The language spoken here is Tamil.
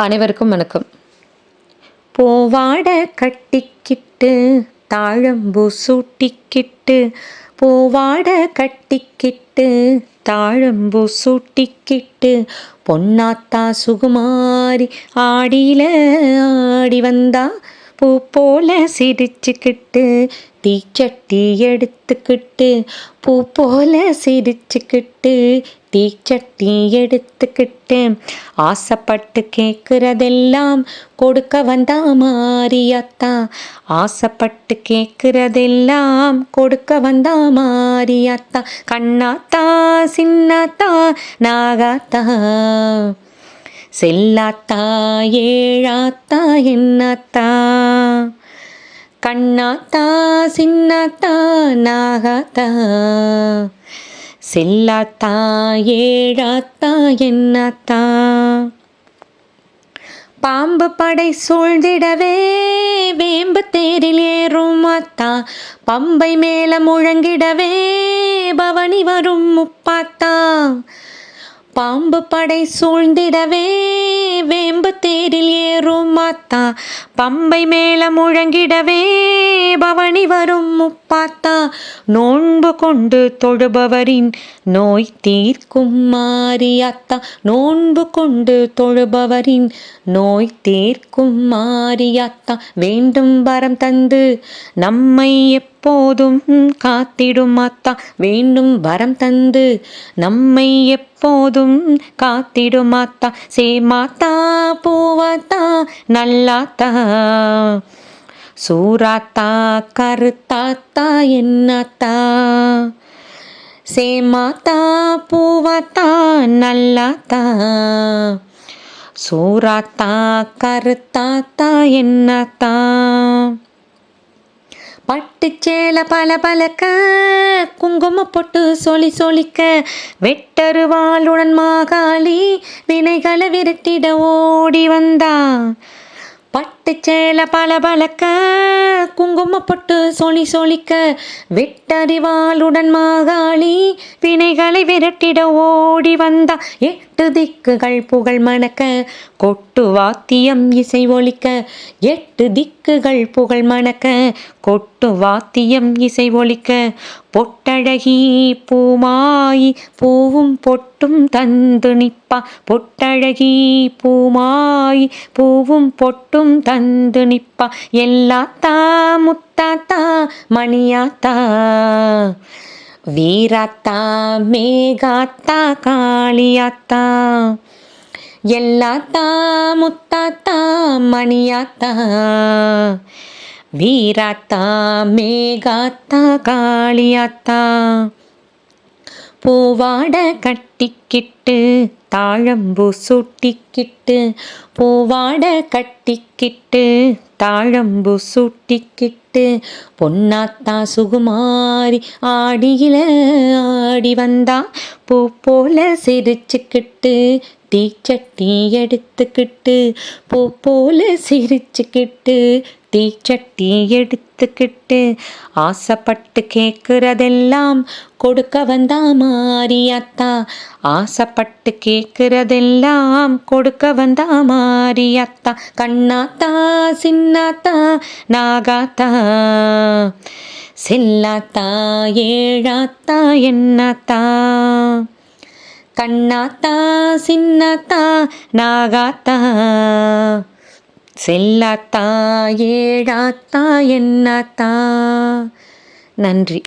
அனைவருக்கும் வணக்கம். பூவாட கட்டிக்கிட்டு தாழம்பு சூட்டிக்கிட்டு பூவாட கட்டிக்கிட்டு தாழம்பு சூட்டிக்கிட்டு பொன்னாத்தா சுகுமாரி ஆடியில ஆடி வந்தா பூ போல சிரிச்சுக்கிட்டு தீச்சட்டி எடுத்துக்கிட்டு பூ போல சிரிச்சுக்கிட்டு தீச்சட்டி எடுத்துக்கிட்டு ஆசைப்பட்டு கேட்குறதெல்லாம் கொடுக்க வந்தா மாரியாத்தா. ஆசைப்பட்டு கேட்குறதெல்லாம் கொடுக்க வந்தா மாரியாத்தா. கண்ணாத்தா சின்னாத்தா நாகாத்தா. செல்லாத்தா ஏழாத்தா என்னாத்தா. கண்ணாத்தா சின்னாத்தா நாகாத்தா. செல்லாத்தா ஏழாத்தா என்னாத்தா? பாம்பு படை சூழ்ந்திடவே வேம்பு தேரில் ஏறும் அத்தா பம்பை மேல முழங்கிடவே பவனி வரும் முப்பாத்தா. பாம்பு படை சூழ்ந்திடவே வேம்பு தேரில் ஏறும் மாத்தா பம்பை மேல முழங்கிடவே பவனி வரும் முப்பாத்தா. நோன்பு கொண்டு தொழுபவரின் நோய் தீர்க்கும் மாரியாத்தா நோன்பு கொண்டு தொழுபவரின் நோய் தீர்க்கும் மாரியாத்தா வேண்டும் வரம் தந்து நம்மை எப்போதும் காத்திடும் மாத்தா வேண்டும் வரம் தந்து நம்மை எப்போதும் காத்திடும் மாத்தா சே மாத்தா பூவாத்தா நல்லாத்தா. சூராத்தா கருத்தாத்தா என்னாத்தா. சேமாத்தா பூவாத்தா நல்லாத்தா. சூராத்தா கருத்தாத்தா என்னாத்தா. பட்டுச்சேல பல பலக்க குங்கும பொட்டு சொலி சொலிக்க வெட்டருவாளுடன் மாகாளி வினைகளை விரட்டிட ஓடி வந்தா. பட்டுச்சேல பல பலக்க குங்கும பொட்டு சொலி சொலிக்க வெட்டறிவாளுடன் மாகாளி வினைகளை விரட்டிட ஓடி வந்தா. எட்டு திக்குகள் புகழ் மணக்க கொட்டு வாத்தியம் இசை ஒழிக்க எட்டு திக்குகள் புகழ் மணக்க கொட்டு வாத்தியம் இசை ஒழிக்க பொட்டழகி பூமாயி பூவும் பொட்டும் தந்து நிற்பா பொட்டழகி பூமாயி பூவும் பொட்டும் தந்து நிற்பா எல்லாத்தா முத்தாத்தா மணியாத்தா. வீராத்தா மேகாத்தா காளியாத்தா. எல்லாத்தா முத்தாத்தா மணியாத்தா. வீராத்தா மேகாத்தா காளியாத்தா. பூவாட கட்ட கட்டிக்கிட்டு தாழம்பூ சூட்டிக்கிட்டு பூவாட கட்டிக்கிட்டு தாழம்பூ சூட்டிக்கிட்டு பொன்னாத்தா சுகுமாரி ஆடியில ஆடி வந்தா பூ போல சிரிச்சுக்கிட்டு தீச்சட்டி எடுத்துக்கிட்டு பூ போல சிரிச்சுக்கிட்டு தீச்சட்டி எடுத்துக்கிட்டு ஆசைப்பட்டு கேட்குறதெல்லாம் கொடுக்க வந்தா மாரியாத்தா ஆசைப்பட்டு கேட்குறதெல்லாம் கொடுக்க வந்தா மாரியாத்தா கண்ணாத்தா சின்னாத்தா நாகாத்தா. செல்லாத்தா ஏழாத்தா என்னாத்தா கண்ணாத்தா சின்னத்தா நாகாத்தா. செல்லாத்தா ஏழாத்தா என்னாத்தா நன்றி.